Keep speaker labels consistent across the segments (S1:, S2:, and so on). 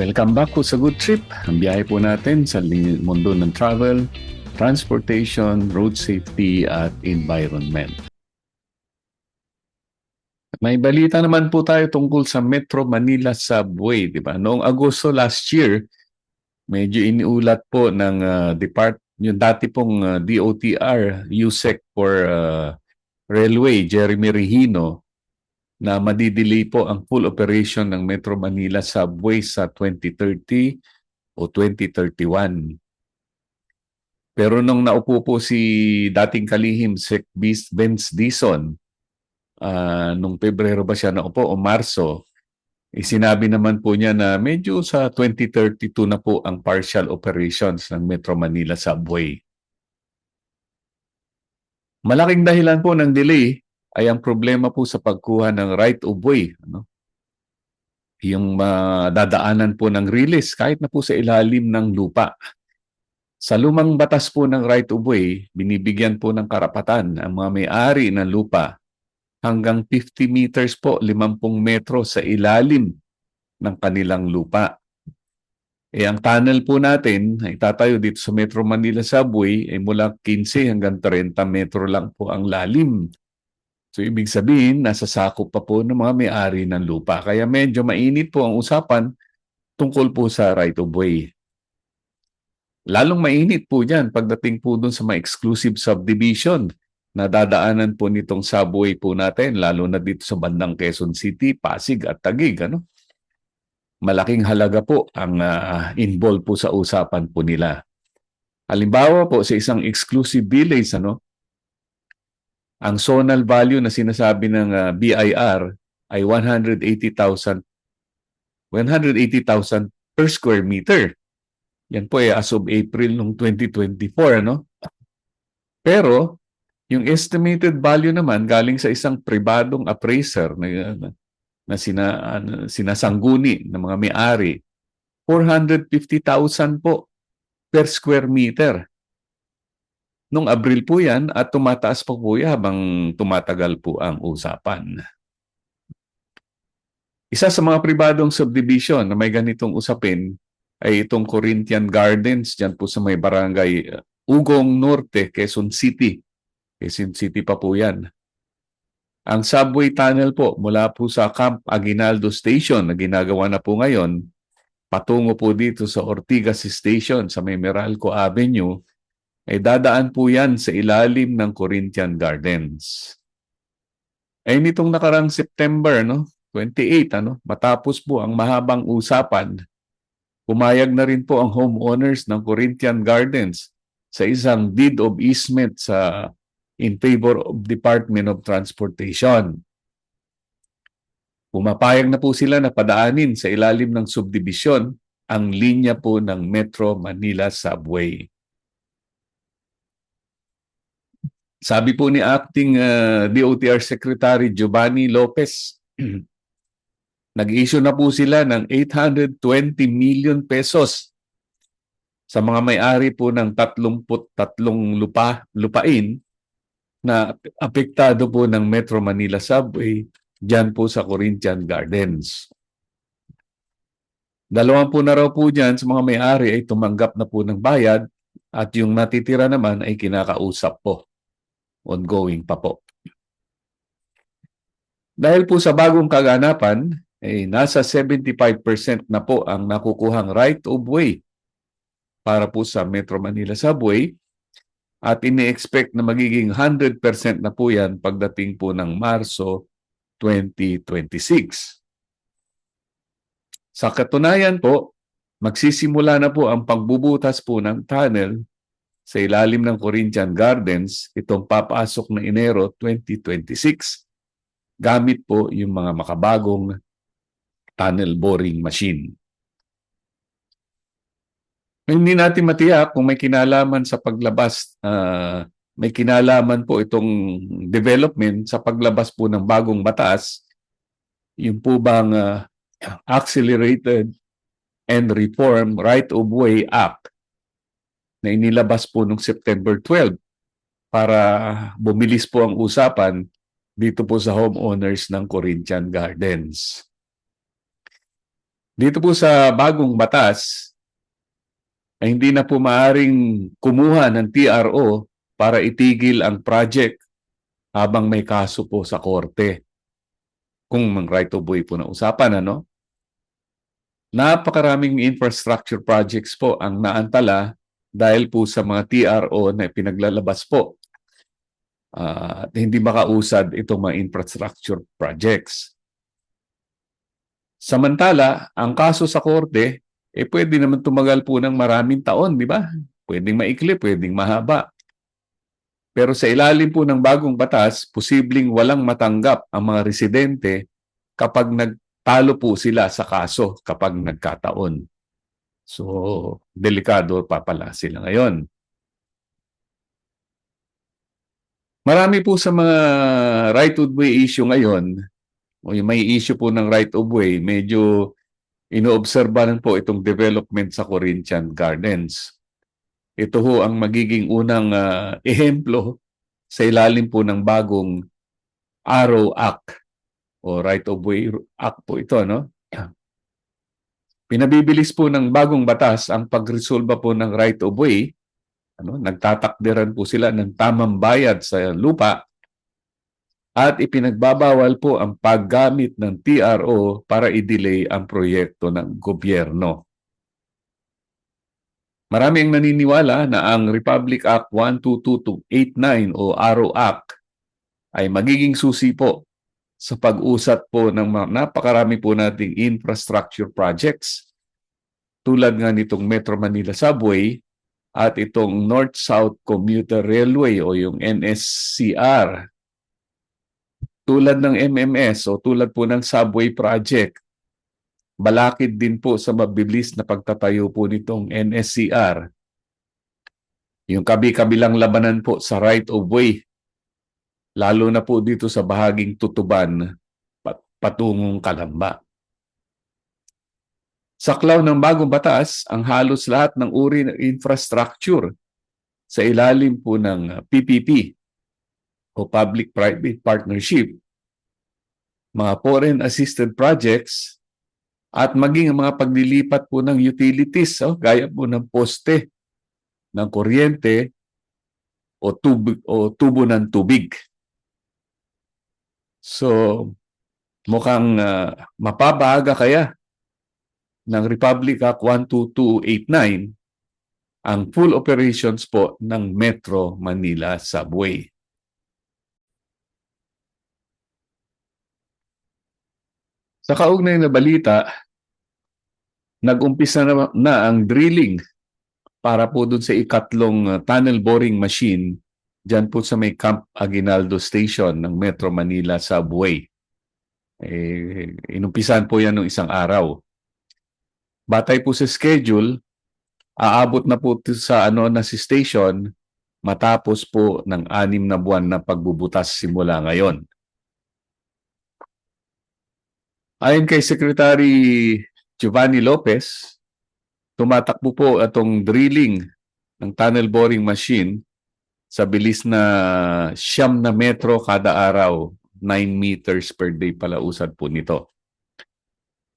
S1: Welcome back po sa Good Trip. Ang biyahe po natin sa mundo ng travel, transportation, road safety at environment. May balita naman po tayo tungkol sa Metro Manila Subway, di ba? Noong Agosto last year, medyo iniulat po ng ah, depart yung dati pong ah, DOTR USEC for ah, Railway Jeremy Regino na madidelay po ang full operation ng Metro Manila Subway sa 2030 o 2031. Pero nung naupo po si dating kalihim Sec Benz Dison, ah, nung Pebrero ba siya naupo o Marso, eh, sinabi naman po niya na medyo sa 2032 na po ang partial operations ng Metro Manila Subway. Malaking dahilan po ng delay ay ang problema po sa pagkuha ng right of way. Ano? Yung madadaanan po ng release kahit na po sa ilalim ng lupa. Sa lumang batas po ng right of way, binibigyan po ng karapatan ang mga may-ari ng lupa hanggang 50 meters po, 50 metro sa ilalim ng kanilang lupa. Eh ang tunnel po natin ay tatayo dito sa Metro Manila Subway ay mula 15 hanggang 30 metro lang po ang lalim. So ibig sabihin, nasa sakop pa po ng mga may-ari ng lupa. Kaya medyo mainit po ang usapan tungkol po sa right of way. Lalong mainit po dyan pagdating po dun sa mga exclusive subdivision na dadaanan po nitong subway po natin, lalo na dito sa bandang Quezon City, Pasig at Taguig. Ano? Malaking halaga po ang ah, involved po sa usapan po nila. Halimbawa po sa isang exclusive village, ano, ang zonal value na sinasabi ng ah, BIR ay 180,000 180,000 per square meter. Yan po ay as of April ng 2024 ano. Pero yung estimated value naman galing sa isang pribadong appraiser na na sina, ano, sinasangguni ng mga may-ari 450,000 po per square meter. Nung Abril po yan at tumataas pa po yan habang tumatagal po ang usapan. Isa sa mga pribadong subdivision na may ganitong usapin ay itong Corinthian Gardens dyan po sa may barangay uh, Ugong Norte, Quezon City. Quezon City pa po yan. Ang subway tunnel po mula po sa Camp Aguinaldo Station na ginagawa na po ngayon patungo po dito sa Ortigas Station sa may Meralco Avenue ay dadaan po yan sa ilalim ng Corinthian Gardens. Ay nitong nakarang September no, 28 ano, matapos po ang mahabang usapan, pumayag na rin po ang homeowners ng Corinthian Gardens sa isang deed of easement sa in favor of Department of Transportation. Pumapayag na po sila na padaanin sa ilalim ng subdivision ang linya po ng Metro Manila Subway. Sabi po ni acting uh, DOTR Secretary Giovanni Lopez, nag-issue na po sila ng 820 million pesos sa mga may-ari po ng 33 lupa, lupain na apektado po ng Metro Manila Subway dyan po sa Corinthian Gardens. Dalawang po na raw po dyan sa mga may-ari ay tumanggap na po ng bayad at yung natitira naman ay kinakausap po. Ongoing pa po. Dahil po sa bagong kaganapan, ay nasa 75% na po ang nakukuhang right of way para po sa Metro Manila Subway at ini-expect na magiging 100% na po yan pagdating po ng Marso 2026. Sa katunayan po, magsisimula na po ang pagbubutas po ng tunnel sa ilalim ng Corinthian Gardens itong papasok na Enero 2026 gamit po yung mga makabagong tunnel boring machine. Hindi natin matiyak kung may kinalaman sa paglabas, uh, may kinalaman po itong development sa paglabas po ng bagong batas, yung po bang uh, Accelerated and Reform Right of Way Act na inilabas po noong September 12 para bumilis po ang usapan dito po sa homeowners ng Corinthian Gardens. Dito po sa bagong batas, ay hindi na po maaring kumuha ng TRO para itigil ang project habang may kaso po sa korte. Kung mang right of way po na usapan, ano? Napakaraming infrastructure projects po ang naantala dahil po sa mga TRO na pinaglalabas po. At hindi makausad itong mga infrastructure projects. Samantala, ang kaso sa korte, eh pwede naman tumagal po ng maraming taon, di ba? Pwedeng maikli, pwedeng mahaba. Pero sa ilalim po ng bagong batas, posibleng walang matanggap ang mga residente kapag nagtalo po sila sa kaso kapag nagkataon. So, delikado pa pala sila ngayon. Marami po sa mga right of way issue ngayon, o yung may issue po ng right of way, medyo inoobserbahan po itong development sa Corinthian Gardens. Ito ho ang magiging unang ah, ehemplo sa ilalim po ng bagong Arrow Act o Right of Way Act po ito, no? Pinabibilis po ng bagong batas ang pagresolba po ng right of way. Ano, nagtatakderan po sila ng tamang bayad sa lupa at ipinagbabawal po ang paggamit ng TRO para i-delay ang proyekto ng gobyerno. Marami ang naniniwala na ang Republic Act 12289 o Arrow Act ay magiging susi po sa pag-usat po ng napakarami po nating infrastructure projects tulad nga nitong Metro Manila Subway at itong North-South Commuter Railway o yung NSCR. Tulad ng MMS o tulad po ng Subway Project, balakid din po sa mabilis na pagtatayo po nitong NSCR. Yung kabi-kabilang labanan po sa right of way, lalo na po dito sa bahaging tutuban pat- patungong Kalamba. Saklaw ng bagong batas ang halos lahat ng uri ng infrastructure sa ilalim po ng PPP o Public-Private Partnership, mga foreign assisted projects, at maging ang mga paglilipat po ng utilities, oh, gaya po ng poste, ng kuryente, o, tub o tubo ng tubig. So, mukhang uh, mapabaga kaya ng Republic Act 12289 ang full operations po ng Metro Manila Subway. Sa kaugnay na balita, nag-umpisa na, na ang drilling para po dun sa ikatlong uh, tunnel boring machine dyan po sa may Camp Aguinaldo Station ng Metro Manila Subway. Eh, inumpisan po yan ng isang araw. Batay po sa schedule, aabot na po sa ano na si station matapos po ng anim na buwan na pagbubutas simula ngayon. Ayon kay Secretary Giovanni Lopez, tumatakbo po itong drilling ng tunnel boring machine sa bilis na siyam na metro kada araw, 9 meters per day pala usad po nito.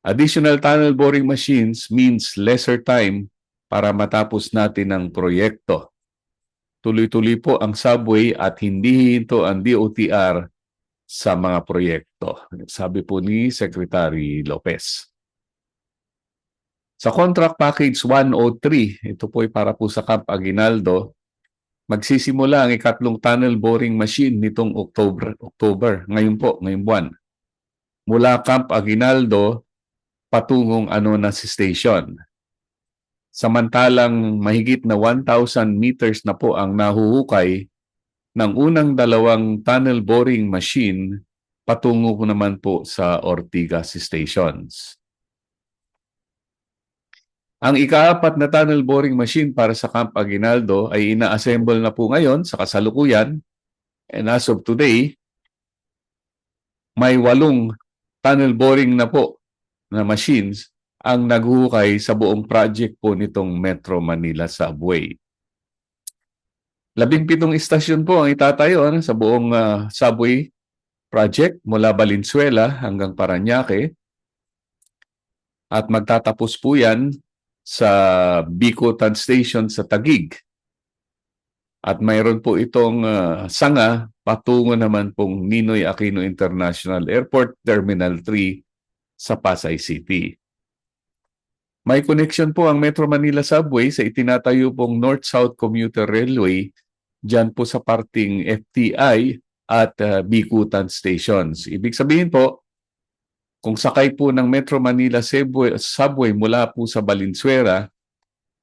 S1: Additional tunnel boring machines means lesser time para matapos natin ang proyekto. Tuloy-tuloy po ang subway at hindi hinto ang DOTR sa mga proyekto. Sabi po ni Secretary Lopez. Sa contract package 103, ito po ay para po sa Camp Aguinaldo, magsisimula ang ikatlong tunnel boring machine nitong October, October ngayon po, ngayong buwan. Mula Camp Aguinaldo patungong ano na si station. Samantalang mahigit na 1,000 meters na po ang nahuhukay ng unang dalawang tunnel boring machine patungo naman po sa Ortigas stations. Ang ikaapat na tunnel boring machine para sa Camp Aguinaldo ay ina-assemble na po ngayon sa kasalukuyan and as of today, may walong tunnel boring na po na machines ang naghuhukay sa buong project po nitong Metro Manila Subway. Labing pitong istasyon po ang itatayo ano, sa buong uh, subway project mula Valenzuela hanggang Paranaque. At magtatapos po yan sa Bicotan Station sa Tagig. At mayroon po itong ah, sanga patungo naman pong Ninoy Aquino International Airport Terminal 3 sa Pasay City. May connection po ang Metro Manila Subway sa itinatayo pong North-South Commuter Railway dyan po sa parting FTI at uh, Bikutan Stations. Ibig sabihin po, kung sakay po ng Metro Manila Subway, subway mula po sa Valenzuela,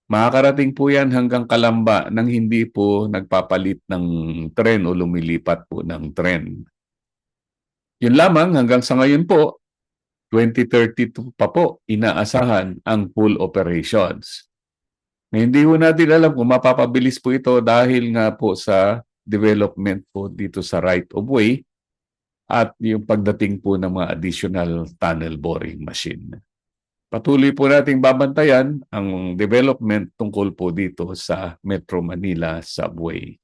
S1: makakarating po yan hanggang Kalamba nang hindi po nagpapalit ng tren o lumilipat po ng tren. Yun lamang hanggang sa ngayon po, 2032 pa po inaasahan ang full operations. Na hindi po natin alam kung mapapabilis po ito dahil nga po sa development po dito sa right of way at yung pagdating po ng mga additional tunnel boring machine. Patuloy po nating babantayan ang development tungkol po dito sa Metro Manila Subway.